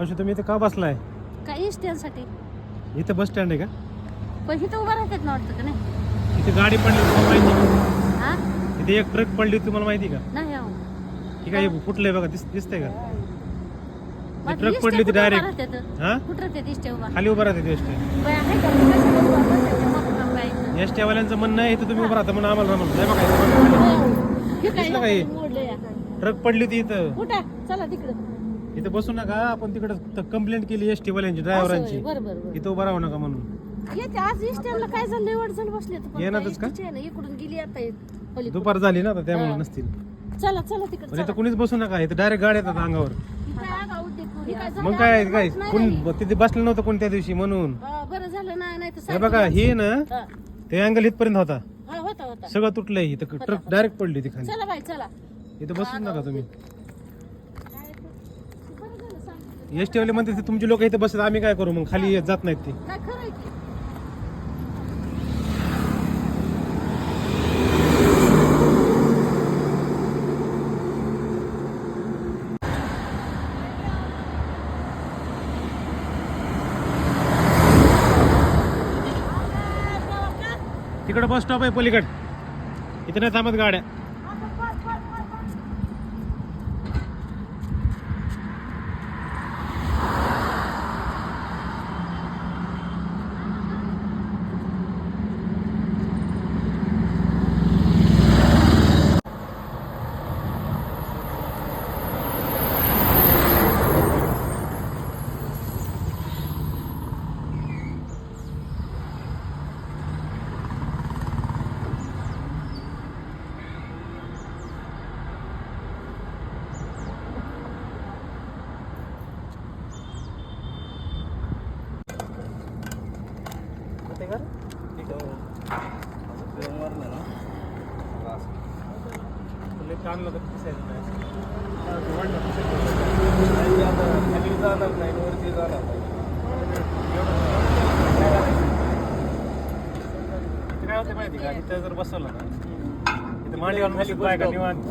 मावशी तुम्ही इथे का बसलाय काय इस्टॅनसाठी इथे बस स्टँड आहे का पण इथं उभं राहतात ना वाटतं का नाही इथे गाडी पडली तुम्हाला माहिती का हा इथे एक ट्रक पडली होती तुम्हाला माहिती का नाही अहो. ही काय फुटलंय बघा दिस दिसतंय का ट्रक पडली होती कुठं उभं direct. राहतात? हा कुठं राहतात इस्ट्या उभा खाली उभं राहते एस आहे का? कशाला उभा. टी एस टी म्हणणं आहे इथे तुम्ही उभं राहता म्हणून आम्हाला बघा इथं बघा खाली. हो. काय दिसलं का? मोडलंय या. ट्रक पडली होती इथं कुठं चला तिकडं इथं बसू नका आपण तिकडे कंप्लेंट केली एस टी वाल्यांची असं ड्रायव्हरांची होय. बरं बरं बरं. इथं उभं राहू नका म्हणून. येते आज इस्टॅनला काय झालं एवढ जण बसले येणारच का? इकडून गेली आता हे. दुपार झाली ना आता त्यामुळे. नसतील. चला चला तिकडे पण इथं कुणीच बसू नका इथं डायरेक्ट गाड्या येतात अंगावर. मग काय काय कोण तिथे बसलं नव्हतं कोणत्या दिवशी म्हणून. बरं झालं ना नाही तर हे बघा हे ना हा. ते अँगल इथपर्यंत होता. हा, होता होता. सगळं तुटलंय इथं ट्रक डायरेक्ट पडली ती खाली चला बाई चला. इथं बसूच नका तुम्ही बरं झालं सांगितलं. एस टी वाले म्हणते ते तुमची लोक इथे बसतात आम्ही काय करू मग? खाली येत जात नाहीत ते. काय खरं आहे की? तिकडे बस स्टॉप आहे पलीकड. इथे नाही थांबत गाड्या. काय होते माहिती का इथं जर बसवलं ना इथं मांडी घालून निवांत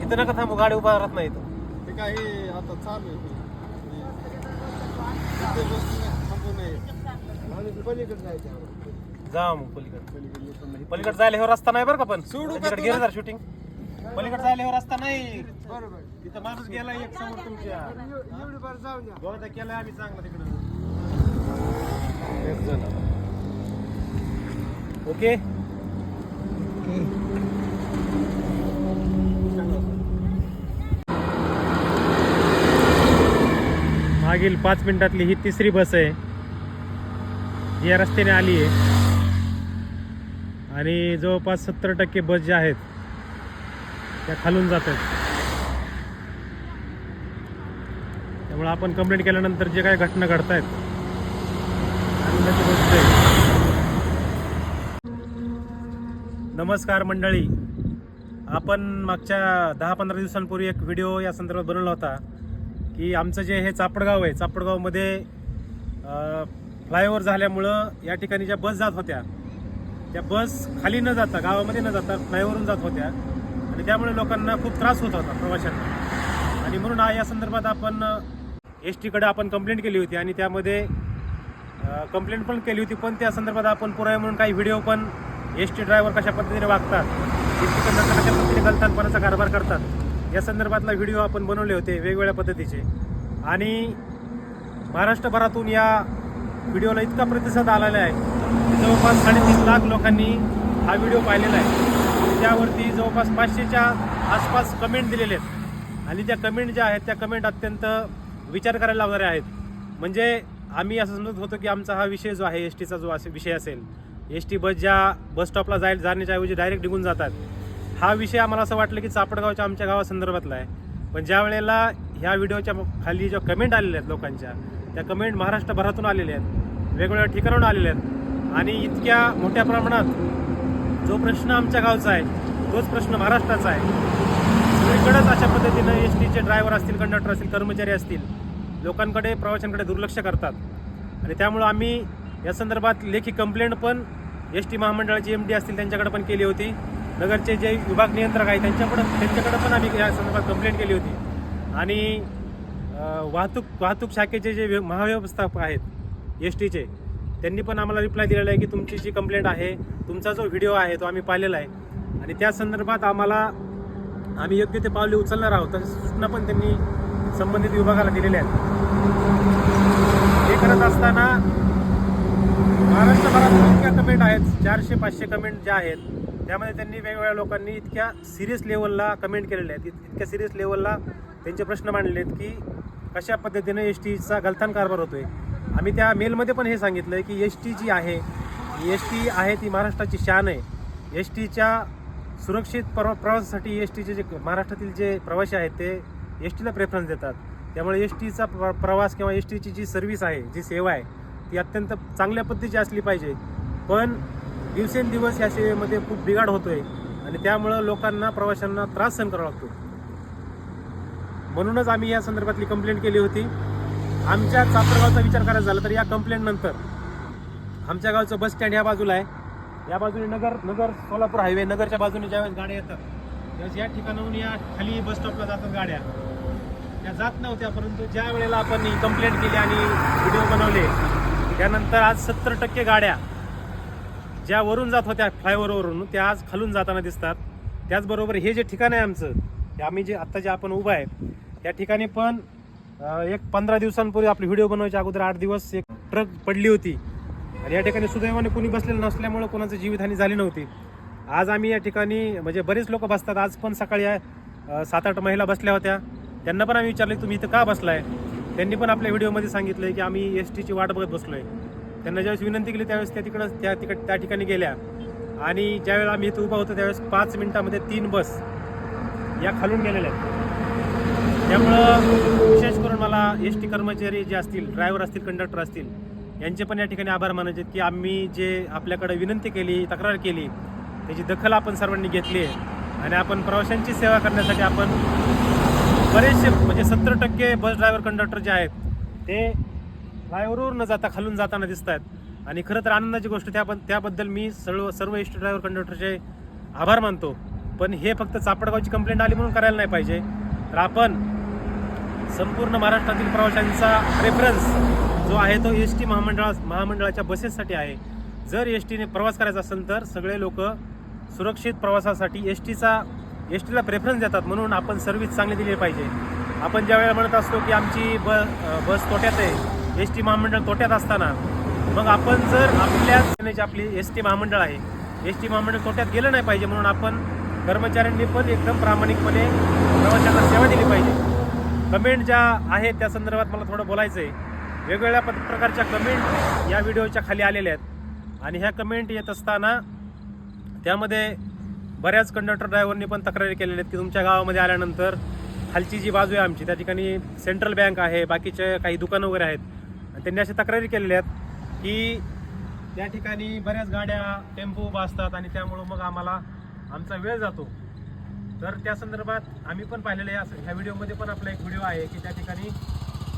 तिथं नका थांबू गाडी उभा राहत नाही इथं ते आता चालू आहे पलीकडे जायचं जा मग पलीकडे. पलीकडे जायला हे रस्ता नाही बरं का पण. सोडू तुला? गेलं शूटिंग पलीकडे जायला हे रस्ता नाही. बरोबर. तिथं माणूस गेला एक समोर तुमच्या. एव- एवढी बार जाऊ द्या. गोदा आम्ही चांगला तिकडे. ओके? मागील पाच मिनिटातली ही तिसरी बस आहे. जी या रस्त्याने आली आहे. आणि जवळपास सत्तर टक्के बस ज्या आहेत त्या खालून जात आहेत. त्यामुळे आपण कंप्लेंट केल्यानंतर जे काही घटना घडत आहेत आनंदाची गोष्ट आहे. नमस्कार मंडळी. आपण मागच्या दहा पंधरा दिवसांपूर्वी एक व्हिडिओ या संदर्भात बनवला होता की आमचं जे हे चापडगाव आहे चापडगावमध्ये फ्लायओव्हर झाल्यामुळं या ठिकाणी ज्या बस जात होत्या त्या बस खाली न जाता गावामध्ये न जाता फ्लायओव्हरून जात होत्या. आणि त्यामुळे लोकांना खूप त्रास होत होता प्रवाशांना. आणि म्हणून हा या संदर्भात आपण एस टीकडे आपण कंप्लेंट केली होती आणि त्यामध्ये कंप्लेंट पण केली होती पण त्या संदर्भात आपण पुरावे म्हणून काही व्हिडिओ पण एस टी ड्रायव्हर कशा पद्धतीने वागतात एस टी कंडक्टर कशा पद्धतीने गलतानपणाचा कारभार करतात या संदर्भातला व्हिडिओ आपण बनवले होते वेगवेगळ्या पद्धतीचे. आणि महाराष्ट्रभरातून या व्हिडिओला इतका प्रतिसाद आलेला आहे जवळपास साडेतीन लाख लोकांनी हा व्हिडिओ पाहिलेला आहे. त्यावरती जवळपास पाचशेच्या आसपास कमेंट दिलेले आहेत. आणि त्या कमेंट ज्या आहेत त्या कमेंट अत्यंत विचार करायला लावणाऱ्या आहेत. म्हणजे आम्ही असं समजत होतो की आमचा हा विषय जो आहे एस टीचा जो असे विषय असेल एस टी बस ज्या बस स्टॉपला जाईल जाण्याच्या ऐवजी डायरेक्ट निघून जातात. हा विषय आम्हाला असं वाटलं की चापडगावच्या आमच्या गावासंदर्भातला आहे. पण ज्या वेळेला ह्या व्हिडिओच्या खाली ज्या कमेंट आलेल्या आहेत लोकांच्या त्या कमेंट महाराष्ट्रभरातून आलेल्या आहेत. वेगवेगळ्या ठिकाणाहून आलेल्या आहेत. आणि इतक्या मोठ्या प्रमाणात जो प्रश्न आमच्या गावचा आहे तोच प्रश्न महाराष्ट्राचा आहे. सगळीकडेच अशा पद्धतीनं एस टीचे ड्रायव्हर असतील कंडक्टर असतील कर्मचारी असतील लोकांकडे प्रवाशांकडे दुर्लक्ष करतात. आणि त्यामुळं आम्ही या संदर्भात लेखी कंप्लेंट पण एस टी महामंडळाची एम डी असतील त्यांच्याकडे पण केली होती. नगरचे जे विभाग नियंत्रक आहे त्यांच्याकडे त्यांच्याकडे पण आम्ही या संदर्भात कंप्लेंट केली होती. आणि वाहतूक वाहतूक शाखेचे जे व्य- महाव्यवस्थापक आहेत एस टीचे त्यांनी पण आम्हाला रिप्लाय दिलेला आहे की तुमची जी कंप्लेंट आहे तुमचा जो व्हिडिओ आहे तो आम्ही पाहिलेला आहे. आणि त्या संदर्भात आम्हाला आम्ही योग्य ते पावले उचलणार आहोत तशा सूचना पण त्यांनी संबंधित विभागाला दिलेल्या आहेत. हे करत असताना महाराष्ट्रभरात इतक्या कमेंट आहेत चारशे पाचशे कमेंट ज्या आहेत त्यामध्ये त्यांनी वेगवेगळ्या लोकांनी इतक्या सिरियस लेवलला कमेंट केलेल्या आहेत. इतक्या सिरियस लेवलला त्यांचे प्रश्न मांडले आहेत की कशा पद्धतीने एस टीचा गलथान कारभार होतो आहे आम्ही त्या मेलमध्ये पण हे सांगितलं आहे की एस टी जी आहे एस टी आहे ती महाराष्ट्राची शान आहे. एस टीच्या सुरक्षित प्रवा प्रवासासाठी एस टीचे जे महाराष्ट्रातील जे प्रवासी आहेत ते एस टीला प्रेफरन्स देतात. त्यामुळे एस टीचा प्र प्रवास किंवा एस टीची जी सर्व्हिस आहे जी सेवा आहे ती अत्यंत चांगल्या पद्धतीची असली पाहिजे. पण दिवसेंदिवस या सेवेमध्ये खूप बिघाड होतो आहे आणि त्यामुळं लोकांना प्रवाशांना त्रास सहन करावा लागतो. म्हणूनच आम्ही या संदर्भातली कंप्लेंट केली होती. आमच्या चापरगावचा विचार करायचा झाला तर या कंप्लेंट नंतर. आमच्या गावचं बस स्टँड या बाजूला आहे. या बाजूने नगर नगर सोलापूर हायवे नगरच्या बाजूने ज्यावेळेस गाड्या येतात त्यावेळेस या ठिकाणाहून या खाली बस स्टॉपला जातात गाड्या. त्या जात नव्हत्या परंतु ज्या वेळेला आपण ही कंप्लेंट केली आणि व्हिडिओ बनवले त्यानंतर आज सत्तर टक्के गाड्या ज्या वरून जात होत्या फ्लायओव्हरवरून त्या आज खालून जाताना दिसतात. त्याचबरोबर हे जे ठिकाण आहे आमचं आम्ही जे आत्ता जे आपण उभं आहे त्या ठिकाणी पण एक पंधरा दिवसांपूर्वी आपली व्हिडिओ बनवायच्या अगोदर आठ दिवस एक ट्रक पडली होती. आणि या ठिकाणी सुदैवाने कोणी बसलेलं नसल्यामुळं कोणाची जीवितहानी झाली नव्हती. आज आम्ही या ठिकाणी म्हणजे बरेच लोक बसतात. आज पण सकाळी सात आठ महिला बसल्या होत्या. त्यांना पण आम्ही विचारले तुम्ही इथं का बसलाय? त्यांनी पण आपल्या व्हिडिओमध्ये सांगितलंय की आम्ही एस टीची वाट बघत बसलोय. त्यांना ज्यावेळेस विनंती केली त्यावेळेस त्या तिकडं त्या तिकड त्या ठिकाणी गेल्या. आणि ज्यावेळेला आम्ही इथं उभा होतो त्यावेळेस पाच मिनिटामध्ये तीन बस या खालून गेलेल्या आहेत. त्यामुळं विशेष करून मला एस टी कर्मचारी जे असतील ड्रायव्हर असतील कंडक्टर असतील यांचे पण या ठिकाणी आभार मानायचे आहेत की आम्ही जे आपल्याकडे विनंती केली तक्रार केली त्याची दखल आपण सर्वांनी घेतली आहे. आणि आपण प्रवाशांची सेवा करण्यासाठी आपण बरेचसे म्हणजे सत्तर टक्के बस ड्रायव्हर कंडक्टर जे आहेत ते फ्लायओव्हरवर न जाता खालून जाताना दिसत आहेत. आणि खरं तर आनंदाची गोष्ट त्या त्याबद्दल मी सर्व सर्व एस टी ड्रायव्हर कंडक्टरचे आभार मानतो. पण हे फक्त चापडगावची कंप्लेंट आली म्हणून करायला नाही पाहिजे. तर आपण संपूर्ण महाराष्ट्रातील प्रवाशांचा रेफरन्स जो आहे तो एस टी महामंडळा महामंडळाच्या बसेससाठी आहे. जर एस टीने प्रवास करायचा असेल तर सगळे लोक सुरक्षित प्रवासासाठी एस टीचा एस टीला प्रेफरन्स देतात म्हणून आपण सर्व्हिस चांगली दिली पाहिजे. आपण ज्या वेळेला म्हणत असतो की आमची ब बस तोट्यात आहे एस टी महामंडळ तोट्यात असताना मग आपण जर आपल्याच आपली एस टी महामंडळ आहे एस टी महामंडळ तोट्यात गेलं नाही पाहिजे म्हणून आपण कर्मचाऱ्यांनी पण एकदम प्रामाणिकपणे प्रवाशांना सेवा दिली पाहिजे. कमेंट ज्या आहेत त्या संदर्भात मला थोडं बोलायचं आहे वेगवेगळ्या प्रकारच्या कमेंट या व्हिडिओच्या खाली आलेल्या आहेत. आणि ह्या कमेंट येत असताना त्यामध्ये बऱ्याच कंडक्टर ड्रायव्हरनी पण तक्रारी केलेल्या आहेत की तुमच्या गावामध्ये आल्यानंतर खालची जी बाजू आहे आमची त्या ठिकाणी सेंट्रल बँक आहे बाकीचे काही दुकानं वगैरे आहेत. आणि त्यांनी अशा तक्रारी केलेल्या आहेत की त्या ठिकाणी बऱ्याच गाड्या टेम्पो उभा असतात आणि त्यामुळं मग आम्हाला आमचा वेळ जातो. तर त्या संदर्भात आम्ही पण पाहिलेलं आहे असं. ह्या व्हिडिओमध्ये पण आपला एक व्हिडिओ आहे की त्या ठिकाणी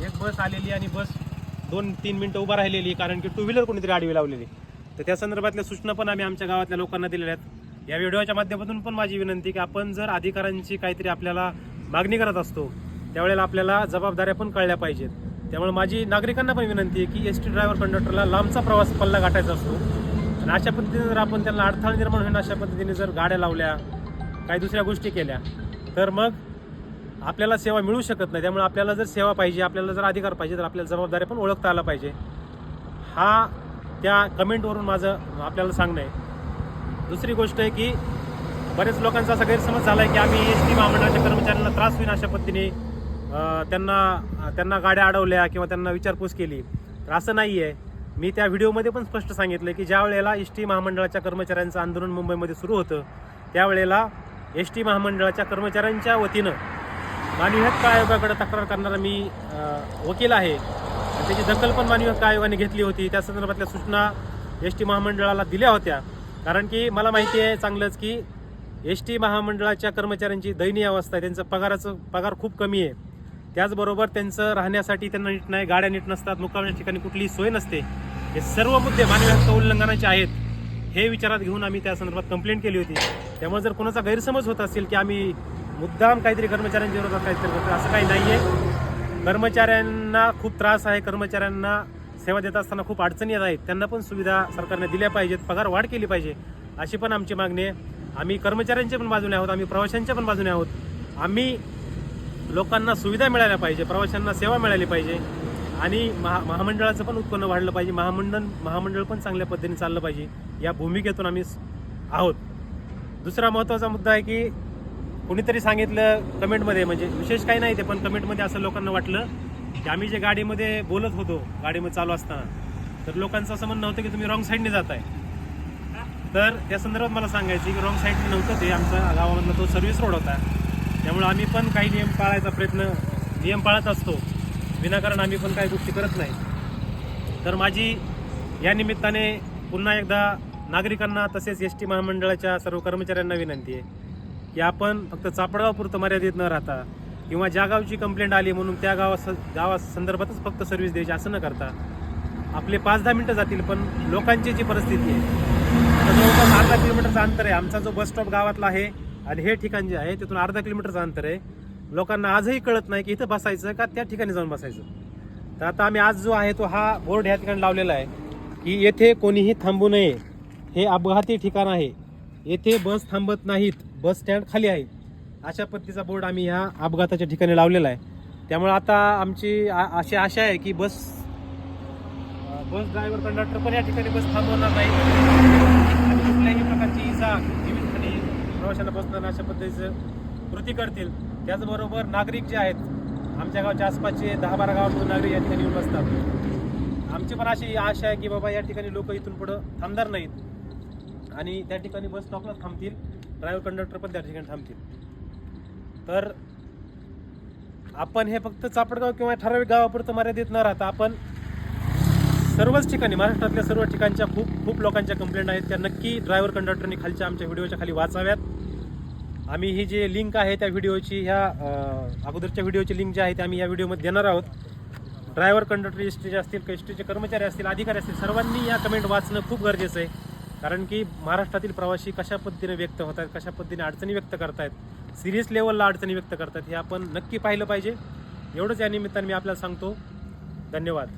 एक बस आलेली आणि बस दोन तीन मिनटं उभा राहिलेली कारण की टू व्हीलर कोणीतरी आडवी लावलेली तर त्या संदर्भातल्या सूचना पण आम्ही आमच्या गावातल्या लोकांना दिलेल्या आहेत. या व्हिडिओच्या माध्यमातून पण माझी विनंती की आपण जर अधिकाऱ्यांची काहीतरी आपल्याला मागणी करत असतो त्यावेळेला आपल्याला जबाबदाऱ्या पण कळल्या पाहिजेत. त्यामुळे माझी नागरिकांना पण विनंती आहे की एस टी ड्रायव्हर कंडक्टरला लांबचा प्रवास पल्ला गाठायचा असतो. आणि अशा पद्धतीने जर आपण त्यांना अडथळा निर्माण होईल अशा पद्धतीने जर गाड्या लावल्या काही दुसऱ्या गोष्टी केल्या तर मग आपल्याला सेवा मिळू शकत नाही. त्यामुळे आपल्याला जर सेवा पाहिजे आपल्याला जर अधिकार पाहिजे तर आपल्याला जबाबदारी पण ओळखता आला पाहिजे. हा त्या कमेंटवरून माझं आपल्याला सांगणं आहे. दुसरी गोष्ट आहे की बरेच लोकांचा असा गैरसमज झाला आहे की आम्ही एस टी महामंडळाच्या कर्मचाऱ्यांना त्रास होईल अशा पद्धतीने त्यांना त्यांना गाड्या अडवल्या किंवा त्यांना विचारपूस केली. तर असं नाही आहे मी त्या व्हिडिओमध्ये पण स्पष्ट सांगितलं की ज्या वेळेला एस टी महामंडळाच्या कर्मचाऱ्यांचं आंदोलन मुंबईमध्ये सुरू होतं त्यावेळेला एस टी महामंडळाच्या कर्मचाऱ्यांच्या वतीनं मानवी हक्क आयोगाकडे तक्रार करणारा मी वकील आहे. त्याची दखल पण मानवी हक्क आयोगाने घेतली होती. त्या संदर्भातल्या सूचना एस टी महामंडळाला दिल्या होत्या. कारण की मला माहिती आहे चांगलंच की एस टी महामंडळाच्या कर्मचाऱ्यांची दयनीय अवस्था आहे. त्यांचं पगाराचं पगार खूप कमी आहे. त्याचबरोबर त्यांचं राहण्यासाठी त्यांना नीट नाही गाड्या नीट नसतात मुक्कामाच्या ठिकाणी कुठलीही सोय नसते. हे सर्व मुद्दे मानवी हक्क उल्लंघनाचे आहेत हे विचारात घेऊन आम्ही त्या संदर्भात कंप्लेंट केली होती. त्यामुळे जर कोणाचा गैरसमज होत असेल की आम्ही मुद्दाम काहीतरी कर्मचाऱ्यांच्या विरोधात काहीतरी करतो असं काही नाही आहे कर्मचाऱ्यांना खूप त्रास आहे कर्मचाऱ्यांना सेवा देत असताना खूप अडचणी येत आहेत. त्यांना पण सुविधा सरकारने दिल्या पाहिजेत पगार वाढ केली पाहिजे अशी पण आमची मागणी आहे. आम्ही कर्मचाऱ्यांच्या पण बाजूने आहोत आम्ही प्रवाशांच्या पण बाजूने आहोत. आम्ही लोकांना सुविधा मिळाल्या पाहिजे प्रवाशांना सेवा मिळाली पाहिजे. आणि महा महामंडळाचं पण उत्पन्न वाढलं पाहिजे. महामंडळ महामंडळ पण चांगल्या पद्धतीने चाललं पाहिजे. या भूमिकेतून आम्ही आहोत. दुसरा महत्त्वाचा मुद्दा आहे की कुणीतरी सांगितलं कमेंटमध्ये म्हणजे विशेष काही नाही ते पण कमेंटमध्ये असं लोकांना वाटलं की आम्ही जे गाडीमध्ये बोलत होतो गाडीमध्ये चालू असताना तर लोकांचं असं म्हणणं होतं की तुम्ही रॉंग साईडने जाताय. तर त्या संदर्भात मला सांगायचं की रॉंग साईडने नव्हतं ते आमचा गावामधला तो सर्व्हिस रोड होता. त्यामुळे आम्ही पण काही नियम पाळायचा प्रयत्न नियम पाळत असतो. विनाकारण आम्ही पण काही गोष्टी करत नाही. तर माझी या निमित्ताने पुन्हा एकदा नागरिकांना तसेच एस टी महामंडळाच्या सर्व कर्मचाऱ्यांना विनंती आहे की आपण फक्त चापडगावपुरतं मर्यादित न राहता किंवा ज्या गावची कंप्लेंट आली म्हणून त्या गावा गावा संदर्भातच फक्त सर्व्हिस द्यायची असं न करता आपले पाच दहा मिनटं जातील पण लोकांची जी परिस्थिती आहे जवळपास अर्धा किलोमीटरचं अंतर आहे. आमचा जो बस स्टॉप गावातला आहे आणि हे ठिकाण जे आहे तिथून अर्धा किलोमीटरचं अंतर आहे. लोकांना आजही कळत नाही की इथं बसायचं का त्या ठिकाणी जाऊन बसायचं. तर आता आम्ही आज जो आहे तो हा बोर्ड ह्या ठिकाणी लावलेला आहे की येथे कोणीही थांबू नये. हे अपघाती ठिकाण आहे. येथे बस थांबत नाहीत. बस स्टँड खाली आहे. अशा पद्धतीचा बोर्ड आम्ही ह्या अपघाताच्या ठिकाणी लावलेला आहे. त्यामुळे आता आमची आ- अशी आशा आहे की बस बस ड्रायव्हर कंडक्टर पण या ठिकाणी बस थांबवणार नाही कुठल्याही प्रकारची इजा जीवितहानी प्रवाशांना बसताना अशा पद्धतीचं कृती करतील. त्याचबरोबर नागरिक जे आहेत आमच्या गावच्या आसपासचे दहा बारा गावातून नागरिक या ठिकाणी येऊन बसतात. आमची पण अशी आशा आहे की बाबा या ठिकाणी लोक इथून पुढं थांबणार नाहीत. आणि त्या ठिकाणी बस स्टॉपला थांबतील. ड्रायव्हर कंडक्टर पण त्या ठिकाणी थांबतील. तर आपण हे फक्त चापडगाव किंवा ठराविक गावापुरतं मर्यादित न राहता आपण सर्वच ठिकाणी महाराष्ट्रातल्या सर्व ठिकाणच्या खूप खूप लोकांच्या कंप्लेंट आहेत. त्या नक्की ड्रायव्हर कंडक्टरनी खालच्या आमच्या व्हिडिओच्या खाली वाचाव्यात. आम्ही ही जे लिंक आहे त्या व्हिडिओची ह्या अगोदरच्या व्हिडिओची लिंक जी आहे ती आम्ही या व्हिडिओमध्ये देणार आहोत. ड्रायव्हर कंडक्टर एस टीचे असतील एस टीचे कर्मचारी असतील अधिकारी असतील सर्वांनी या कमेंट वाचणं खूप गरजेचं आहे. कारण की महाराष्ट्रातील प्रवासी कशा पद्धतीने व्यक्त होत आहेत कशा पद्धतीने अडचणी व्यक्त करतायत सिरियस लेवलला अडचणी व्यक्त करतात हे आपण नक्की पाहिलं पाहिजे. एवढंच या निमित्ताने मी आपल्याला सांगतो धन्यवाद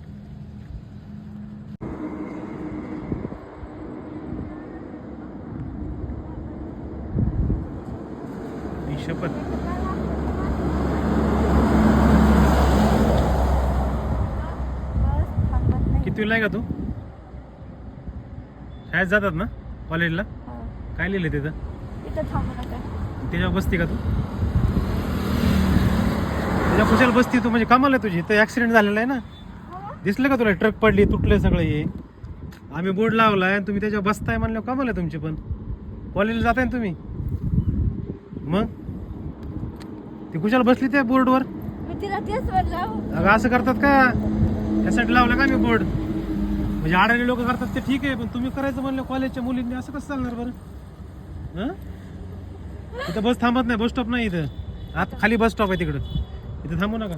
ही शपथ. कितवीला आहे का तू? शाळेत जातात ना कॉलेजला? काय लिहिलं तिथं? त्याच्यावर बसते का तू? त्याच्या कुशाला बसते तू म्हणजे कामाला आहे तुझी. तर ऍक्सिडेंट झालेला आहे ना. दिसलं का तुला ट्रक पडली तुटले सगळं हे? आम्ही बोर्ड लावलाय आणि तुम्ही त्याच्यावर बसताय म्हणल्यावर कामाला आहे तुमची पण. कॉलेजला जाताय ना तुम्ही? मग? ती कुशाला बसली त्या बोर्डवर? मी तिला तेच म्हणलं अगं असं करतात का? त्यासाठी लावलं का मी बोर्ड? म्हणजे आडाणी लोक करतात ते ठीक आहे पण तुम्ही करायचं म्हणलं कॉलेजच्या मुलींनी असं कसं चालणार बरं? हं? इथं बस थांबत नाही बस स्टॉप नाही इथं. आत खाली बस स्टॉप आहे तिकडं. इथं थांबू नका.